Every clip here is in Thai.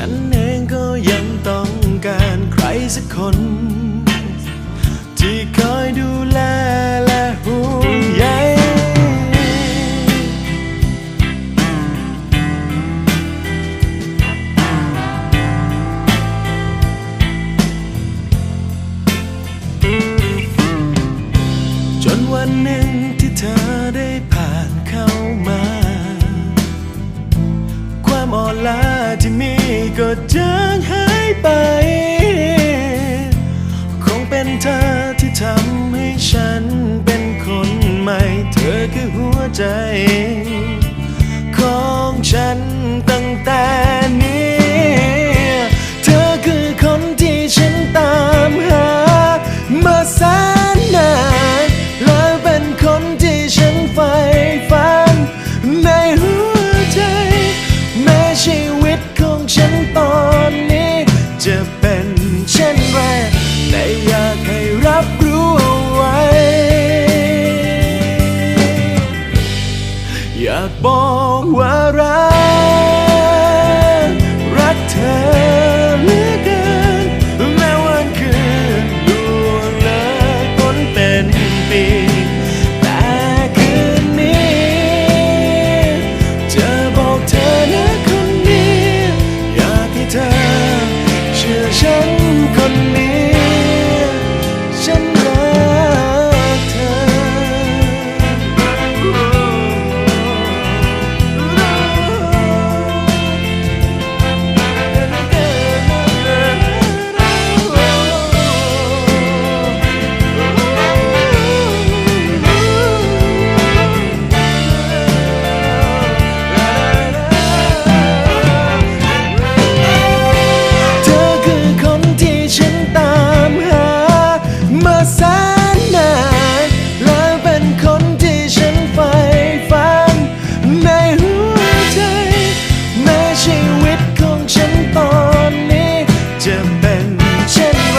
ฉันเองก็ยังต้องการใครสักคน ที่คอยดูแลและห่วงใยจนวันหนึ่งที่เธอามอ่อนล้าที่มีก็จางหายไป คงเป็นเธอที่ทำให้ฉันเป็นคนใหม่ เธอคือหัวใจ ของฉัน บอกว่ารัก แสนนานและเป็นคนที่ฉันใฝ่ฝันในหัวใจแม้ชีวิตของฉันตอนนี้จะเป็นเช่นไร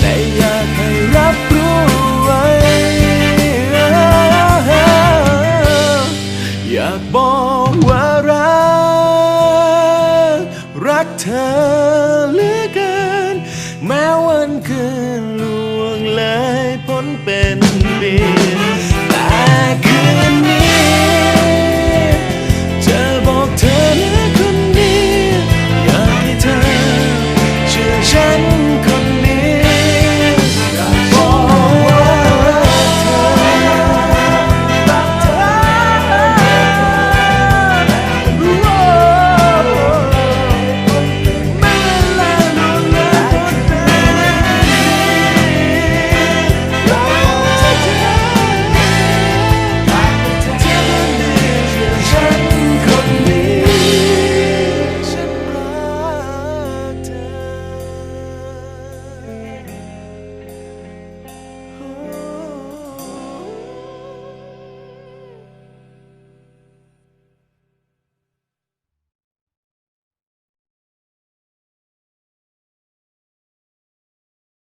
แต่อยากให้รับรู้ไว้ อยากบอกว่ารักรักเธอ น